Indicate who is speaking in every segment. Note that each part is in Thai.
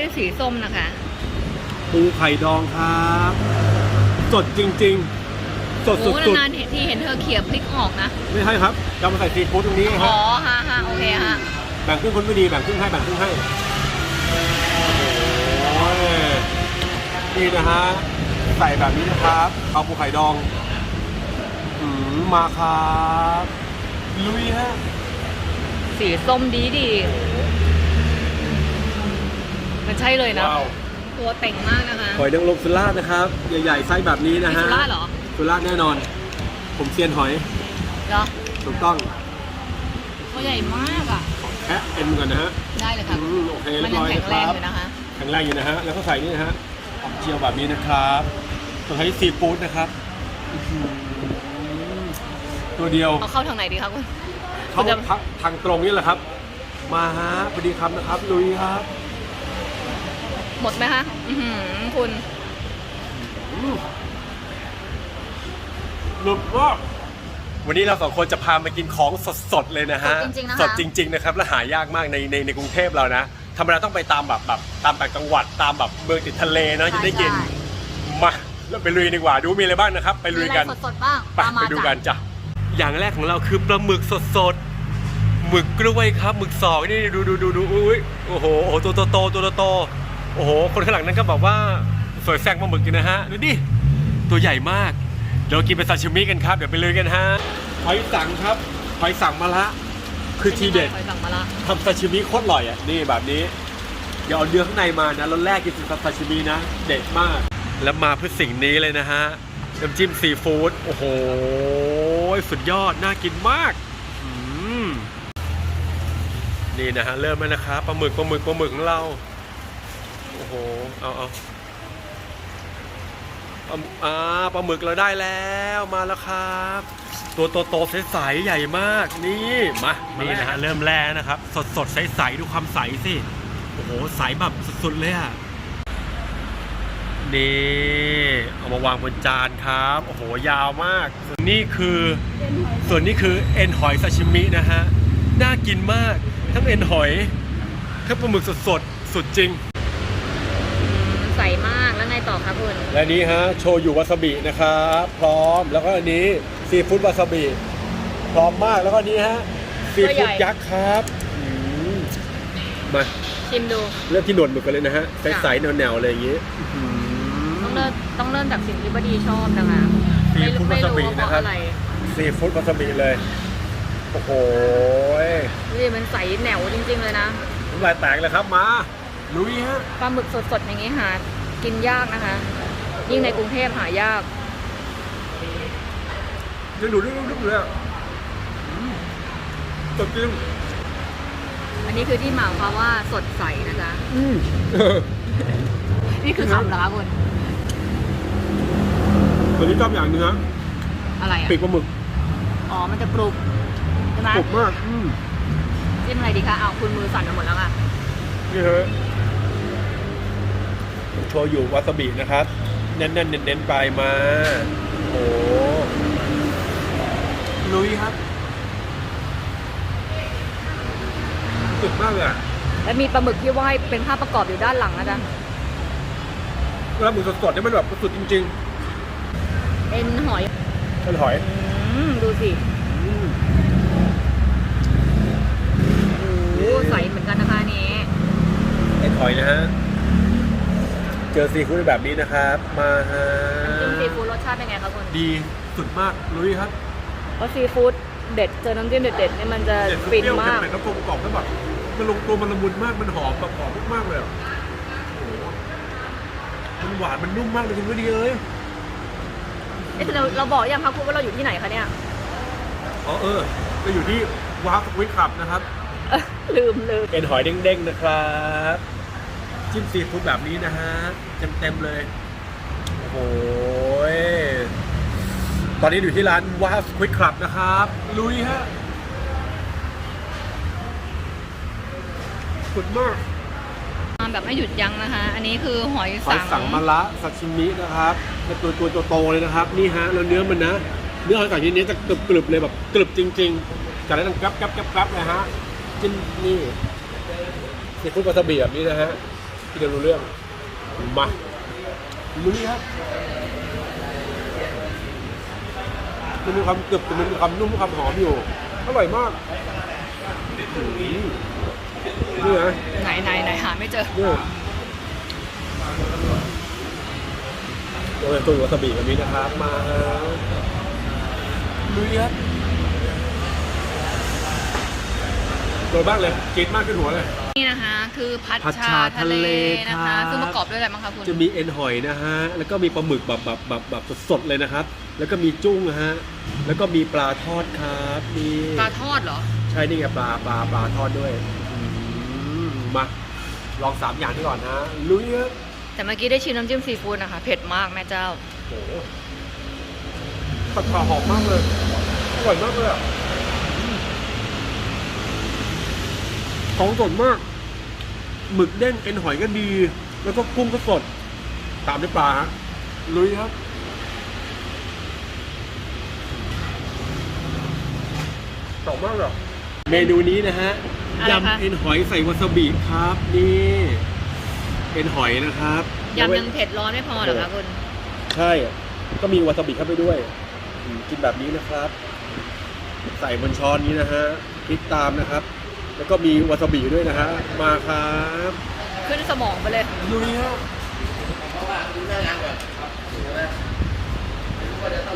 Speaker 1: ด้วยสีส้มนะคะ
Speaker 2: ปูไข่ดองครับ สดจริง ๆ สด
Speaker 1: โอ้
Speaker 2: สุด
Speaker 1: นานๆเห็นที่เห็นเธอเขี่ยพริกออกนะ
Speaker 2: ๆไม่ใช่ครับจะมาใส่ซีฟู้ดตรงนี้ค
Speaker 1: อ๋
Speaker 2: รับ
Speaker 1: อฮะฮะโอเคฮะ
Speaker 2: แบ่งครึ่งคนไม่ดีแบ่งครึ่งให้แบ่งครึ่งให้โอ้ยนี่นะฮะใส่แบบนี้นะครับเอาปูไข่ดองอืมมาครับลุยฮะ
Speaker 1: สีส้มดีดี มันใช่เลยนะ
Speaker 2: ว้าว
Speaker 1: ตัวเต่งมากนะคะ
Speaker 2: หอยนางรมสุราษฎร์นะครับ ใหญ่ๆไส้แบบนี้นะ
Speaker 1: มี
Speaker 2: ฮะ
Speaker 1: สุราษฎร์เหรอ
Speaker 2: สุราษฎร์แน่นอน ผมเซียนหอย
Speaker 1: เหรอ
Speaker 2: ถูกต้อง
Speaker 1: ตัวใหญ่มากอะ
Speaker 2: แคะเอ็นก่อนนะฮะ
Speaker 1: ได้เลยค่ะ
Speaker 2: อืมโอเคเรี
Speaker 1: มั
Speaker 2: ย
Speaker 1: น
Speaker 2: บ
Speaker 1: ยัง
Speaker 2: ร้อย
Speaker 1: แข็ง
Speaker 2: นะค
Speaker 1: แรง
Speaker 2: รับ
Speaker 1: อยู่นะคะ
Speaker 2: แข็งแรงอยู่นะฮะ แล้วก็ใส่นี่นะฮะออกเจียวแบบนี้นะครับต้องใช้ซีฟู้ดนะครับอื้อหือตัวเดียว
Speaker 1: เอาเข้าทางไหนดีคะคุณ
Speaker 2: เข้า
Speaker 1: คุณจะ
Speaker 2: ทางทางตรงนี่แหละครับ มาฮะพอดีคำนะครับลุยครับ
Speaker 1: หมดไหมคะอือหือคุณ
Speaker 2: อืมหลุดมากวันนี้เราสองคนจะพามากินของสดๆเลยนะฮะ
Speaker 1: สดจริงๆนะคะ
Speaker 2: สดจริงๆนะครับและหายากมากในในในกรุงเทพเรานะธรรมดาต้องไปตามแบบแบบตามต่างจังหวัดตามแบบเมืองติดทะเลเนอะจะได้กินมาเราไปลุยดีกว่าดูมีอะไรบ้างนะครับ ไปลุยกัน
Speaker 1: มีอะไรสดๆบ้าง
Speaker 2: ไป
Speaker 1: ตามมา
Speaker 2: ไปดู
Speaker 1: จ้ะ
Speaker 2: กันจ้ะ อย่างแรกของเราคือปลาหมึกสดๆ หมึกกล้วยครับ หมึกสอกนี่ดูดูดูดูอุ้ยโอ้โหโอ้โหตัวโตโตตัวโตๆ โอ้โห คนข้างหลังนั้นก็บอกว่าสวยแซงปลาหมึกกันนะฮะ ดูดิ ตัวใหญ่มาก เดี๋ยวกินเป็นซาชิมิกันครับ เดี๋ยวไปลุยกันฮะ หอยสังครับ หอยสังมาละคือทีเด็ด
Speaker 1: หอยสังมาละ
Speaker 2: ทำซาชิมิโคตรอร่อยอะ นี่แบบนี้ เดี๋ยวเอาเนื้อข้างในมานะ แล้วแรกกินเป็นซาชิมินะ เด็ดมาก แล้วมาเพื่อสิ่งนี้เลยนะฮะ น้ำจิ้มซีฟู้ด โอ้โห สุดยอด น่ากินมากอืมนี่นะฮะ เริ่มแล้วนะครับปลาหมึกปลาหมึกปลาหมึกของเรา โอ้โห เอาเอาปลาอ่าปลาหมึกเราได้แล้วมาแล้วครับ ตัวโตๆใสๆใหญ่มากนี่มานี่นะฮะเริ่มแรกนะครับ สดสดๆใสๆดูความใสสิโอ้โหใสแบบสุดๆเลยอะนี่เอามาวางบนจานครับ โอ้โหยาวมากส่วนนี้คือ ส่วนนี้คือเอ็นหอยซาชิมินะฮะ น่ากินมาก ทั้งเอ็นหอย ทั้งปลาหมึกสดๆ สุดจริง
Speaker 1: อืมใสมาก แล้วไงต่อ คะคุณ
Speaker 2: และนี้ฮะโชยุวาซาบินะครับพร้อมแล้วก็อันนี้ซีฟู้ดวาซาบิพร้อมมากแล้วก็อันนี้ฮะซี
Speaker 1: ตัวใหญ่
Speaker 2: ฟู้ดยักษ์ครับอืมมา
Speaker 1: ชิมดู
Speaker 2: เริ่มที่หนวดหมึกกันเลยนะฮะใสๆแนวๆเลยอย่างงี้อื้อ
Speaker 1: ต้อง
Speaker 2: หื
Speaker 1: เริ่
Speaker 2: อ
Speaker 1: มต้องเริ่มจากสิ่งที่บดีชอบนะคะ
Speaker 2: ซี
Speaker 1: ไม่
Speaker 2: ฟู้ด
Speaker 1: ไม่รู้
Speaker 2: วาซาบิ
Speaker 1: ว่าเพ
Speaker 2: นะ
Speaker 1: ราะ
Speaker 2: ครับ
Speaker 1: อะไร
Speaker 2: ซีฟู้ดวาซาบิเลยโอ้โห
Speaker 1: นี่มันใสแหนวจริง ๆ เลยนะ
Speaker 2: น้ำลายแตกเลยครับมาลุยฮะ
Speaker 1: ปลาหมึกสดๆอย่างนี้หา กินยากนะคะ ยิ่งในกรุงเทพหายาก
Speaker 2: ยังดูดลึกๆเลยอะอืมสดจริง
Speaker 1: อันนี้คือที่หมายความว่าสดใสนะคะ
Speaker 2: อืมเออ
Speaker 1: นี่คือคำเหรอคะคุณ
Speaker 2: ตัวนี้ชอบอย่างหนึงฮะ
Speaker 1: อะไรอะ
Speaker 2: ปีกปลาหมึก
Speaker 1: อ๋อ มันจะกรุบใช่ไหม
Speaker 2: กรุบมาก อืม
Speaker 1: จิ้มอะไรดีคะเอาคุณมือสั่นไปหมดแล้วอะ
Speaker 2: นี่ฮะ โชยุวาซาบินะครับ เน้นๆเน้นๆไปมาโอ้โหลุยครับสุดมากเลยอะ
Speaker 1: แล้วมีปลาหมึกที่ว่ายเป็นภาพประกอบอยู่ด้านหลังนะจ๊ะ
Speaker 2: แล้วหมึกสดๆเนี่ยมันแบบสุดจริง
Speaker 1: เอ็นหอย
Speaker 2: ๆเป็นหอย
Speaker 1: อืม ดูสิ
Speaker 2: อืม
Speaker 1: โอ้ใสเหมือนกันนะคะอันนี้
Speaker 2: เป็นหอยนะฮะ เจอซีฟู้ดแบบนี้นะครับ มาฮะ
Speaker 1: น้ำจิ้มซีฟู้ดรสชาติเป็นไงคะคุณ
Speaker 2: ดีสุดมากลุยครับ
Speaker 1: เพราะซีฟู้ดเด็ดเจอน้ำจิ้มเด็ดๆเนี่ยมันจะ
Speaker 2: เด็ด
Speaker 1: ฟิน
Speaker 2: เปรี้ยว
Speaker 1: มาก
Speaker 2: เผ็ดแล้วกลมกล่อมแล้วแบบมันลงตัวมันละมุนมากมันหอมแบบหอมมากๆเลยอะโอ้โหมันหวานมันนุ่มมากเลยคุณไม่ดีเลย
Speaker 1: เอ๊ะแต่เราเราบอกยังคะคุณว่าเราอยู่ที่ไหนคะเนี่ย
Speaker 2: อ๋อเออเราอยู่ที่ว้าวสวิตขับนะครับ
Speaker 1: เอ้อลืมลืม
Speaker 2: เป็นหอยเด้งๆนะครับ จิ้มซีฟู้ดแบบนี้นะฮะเต็มๆเลย โอ้โหยตอนนี้อยู่ที่ร้านว้าวสวิตคลับนะครับ ลุยฮะสุดมาก
Speaker 1: มาแบบไม่หยุดยั้งนะคะ อันนี้คือหอย
Speaker 2: หอย
Speaker 1: สัง
Speaker 2: สังมะระซาชิมินะครับเป็นตัวตัวโตๆเลยนะครับ นี่ฮะ แล้วเนื้อมันนะ เนื้อหอยสังชนิดนี้จะกรึบๆเลยแบบกรึบจริงๆจากนั้นกรับกรับกรับกรับเลยฮะจิ้มนี่ซีฟู้ดวาซาบิแบบนี้นะฮะ ที่จะรู้เรื่อง มาลุยครับมันมีความกรึบแต่มันมีความนุ่มความหอมอยู่ อร่อยมากอืมนี่นะ
Speaker 1: ไหนไหนไหนหาไม่เจอ
Speaker 2: นี่โอ้ยตัววาซาบิแบบนี้นะครับ มาลุยครับโดนบ้างเลยกินมากขึ้นหัวเลย
Speaker 1: นี่นะคะคือพัด
Speaker 2: ผัด
Speaker 1: ชา
Speaker 2: ชา
Speaker 1: ทะเล
Speaker 2: ทะเล
Speaker 1: นะ
Speaker 2: ครั
Speaker 1: คะ
Speaker 2: บ
Speaker 1: ซึ่งประกอบด้วยอะไรบ้างคะคุณ
Speaker 2: จะมีเอ็นหอยนะฮะ แล้วก็มีปลาหมึกแบบแบบแบบแบบสดๆเลยนะครับ แล้วก็มีจุ้งนะฮะ แล้วก็มีปลาทอดครับมี
Speaker 1: ปลาทอดเหรอ
Speaker 2: ใช่นี่ไงปลาปลาปลาทอดด้วยอืมมาลองสามอย่างนี้ก่อนนะลุยครับ
Speaker 1: แต่เมื่อกี้ได้ชิมน้ำจิ้มซีฟู้ดนะคะ เผ็ดมากแม่เจ้า
Speaker 2: โอ้โหผัดฉาหอมมากเลยอร่อยมากเลยอะอืม ของสดมาก หมึกเด้งเอ็นหอยก็ดี แล้วก็กุ้งก็สด ตามด้วยปลาฮะลุยครับตอบมากเลยเมนูนี้นะฮะ
Speaker 1: อะไรคะ
Speaker 2: ยำเอ็นหอยใส่วาซาบิครับ นี่เอ็นหอยนะครับ
Speaker 1: ยำยังเผ็ดร้อนไม่พอเหรอคะคุณ
Speaker 2: ใช่ ก็มีวาซาบิเข้าไปด้วยอืมกินแบบนี้นะครับ ใส่บนช้อนนี้นะฮะพริกตามนะครับ แล้วก็มีวาซาบิด้วยนะฮะมาครับ
Speaker 1: ขึ้นสมองไปเลย
Speaker 2: ลุยฮะ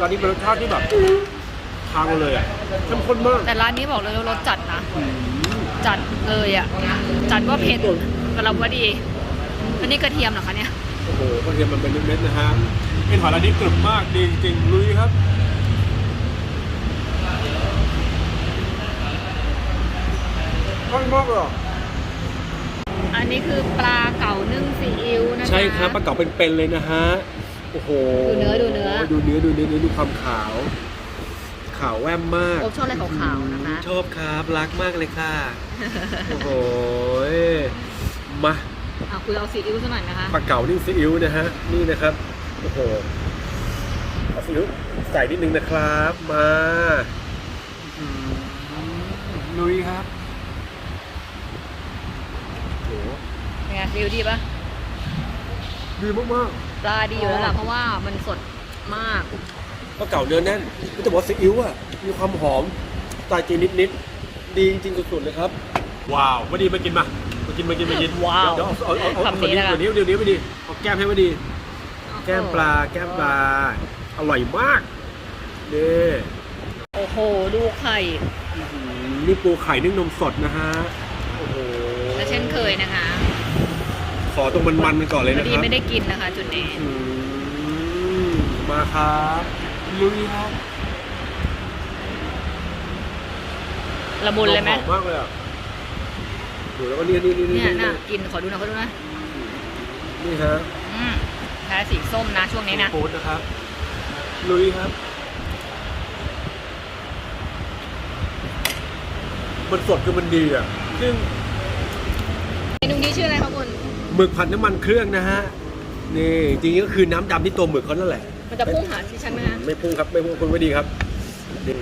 Speaker 2: ร้านนี้เป็นรสชาติที่แบบทางเลยอะเข้มข้นมาก
Speaker 1: แต่ร้านนี้บอกเลยว่ารสจัดนะ
Speaker 2: อืม
Speaker 1: จัดเลยอะ จัดว่าเผ็ดกำลังว่าดี อันนี้กระเทียมเหรอคะเนี่ย
Speaker 2: โอ้โหกระเทียมมันเป็นเม็ดๆนะฮะเป็นหอยร้านนี้กรึบมากดีจริงๆลุยครับ อร่อยมากเลยอะ
Speaker 1: อันนี้คือปลาเก๋านึ่งซีอิ๊วนะคะ
Speaker 2: ใช่ครับปลาเก๋าเป็นๆเลยนะฮะโอ้โห
Speaker 1: ดูเนื้อดูเนื้อ
Speaker 2: ดูเนื้อดูเนื้อดูความขาว ขาวแวมมาก
Speaker 1: ชอบอะไรขาวๆนะคะ
Speaker 2: ชอบครับรักมากเลยค่ะโอ้โหมา
Speaker 1: อะคุณเอาซีอิ๊วซะหน่อยนะคะ
Speaker 2: ปลาเก๋านึ่งซีอิ๊วนะฮะนี่นะครับโอ้โหเอาซีอิ๊วใส่นิดนึงนะครับมาลุยครับ ห
Speaker 1: เป็นไงซีอิ๊วดีปะ
Speaker 2: ดีมาก
Speaker 1: ปลาดีอยู่แล้วล่ะเพราะว่ามันสดมาก
Speaker 2: ๆปลาเก๋าเนื้อแน่นแต่ว่าซีอิ๊วอะมีความหอมสไตล์จีนนิดๆดีจริงๆสุดๆเลยครับ ว้าวมาดีมากินมามากินมากินมากิน
Speaker 1: ว้าว
Speaker 2: เดี๋ยวเอาเอาเอาเอา
Speaker 1: คำนี้นะคะ
Speaker 2: เดี๋ยวนี้เดี๋ยวนี้มาดีเอาแก้มให้มาดี แก้มปลาแก้มปลาอร่อยมากนี่
Speaker 1: โอ้โห ดูไข่
Speaker 2: อื้อหือนี่ปูไข่นึ่งนมสดนะฮะโอ้โห
Speaker 1: และ เช่นเคยนะคะ
Speaker 2: ขอตรงมันๆกันก่อนเลย
Speaker 1: พ
Speaker 2: นะ
Speaker 1: อดี
Speaker 2: ครับ
Speaker 1: ไม่ได้กินนะคะ จุดนี้
Speaker 2: อืมมาครับลุยครับ
Speaker 1: ละมุนเลยไหม
Speaker 2: หอมมากเลยอะดูแล้วก็นี่นี่นี่นี่
Speaker 1: เนี่ยน่ะกินขอดูหนะขอดูหนะ
Speaker 2: นี่ฮะ
Speaker 1: อืมแพ้สีส้มนะช่วงนี้นะ
Speaker 2: ฟู้ดนะครับลุยครับ มันสดคือมันดีอะซึ่ง
Speaker 1: เม นูนี้ชื่ออะไรคะคุณ
Speaker 2: หมึกผัดน้ำมันเครื่องนะฮะนี่จริงๆก็คือน้ำดำที่ตัวหมึกเขานั่นแหละ
Speaker 1: มันจะพุ่งหาที่ฉันไหมคะ
Speaker 2: ไม่พุ่งครับไม่พุ่งคุณไม่ดีครับนี่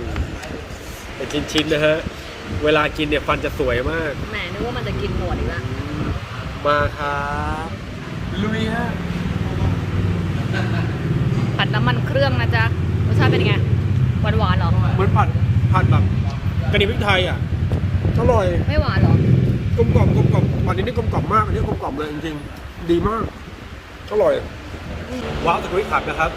Speaker 2: เป็นชิ้นๆนะฮะเวลากินเนี่ยฟันจะสวยมาก
Speaker 1: แหมนึกว่ามันจะกินหมดอีกละ
Speaker 2: มาครับลุยฮะ
Speaker 1: ผัดน้ำมันเครื่องนะจ๊ะรสชาติเป็นไงหวานหวานๆเหรอ
Speaker 2: เหมือนผัดผัดแบบกระดิ่งพริกไทยอะอร่อย
Speaker 1: ไม่หวานเหรอ ก
Speaker 2: ลมกล่อมกลมกล่อมอันนี้นี่กลมกล่อมมากอันนี้กลมกล่อมเลยจริงๆดีมากอร่อยว้าวสกุยผัดนะครับ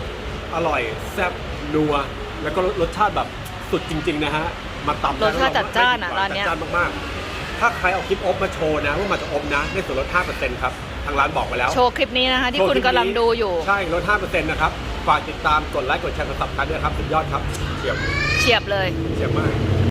Speaker 2: อร่อยแซ่บนัวแล้วก็รสชาติแบบสุดจริง ๆ นะฮะมาตำ
Speaker 1: รสชาติจัดจ้านอะร้านเนี้ย
Speaker 2: จัดจ้านมากๆ ถ้าใครเอาคลิปอบมาโชว์นะว่ามาจากอบนะได้ส่วนลด 5%ครับทางร้านบอกไปแล้ว
Speaker 1: โชว์คลิปนี้นะคะ ที่
Speaker 2: โชว์
Speaker 1: คุณ
Speaker 2: ลิป
Speaker 1: กำลัง
Speaker 2: นี้
Speaker 1: ดูอยู่
Speaker 2: ใช่ลด 5%นะครับ ฝากติดตามกดไลค์กดแชร์กดซับสไครต์ด้วยครับ สุดยอดครับ เฉียบ
Speaker 1: เฉียบเลย
Speaker 2: เฉียบมาก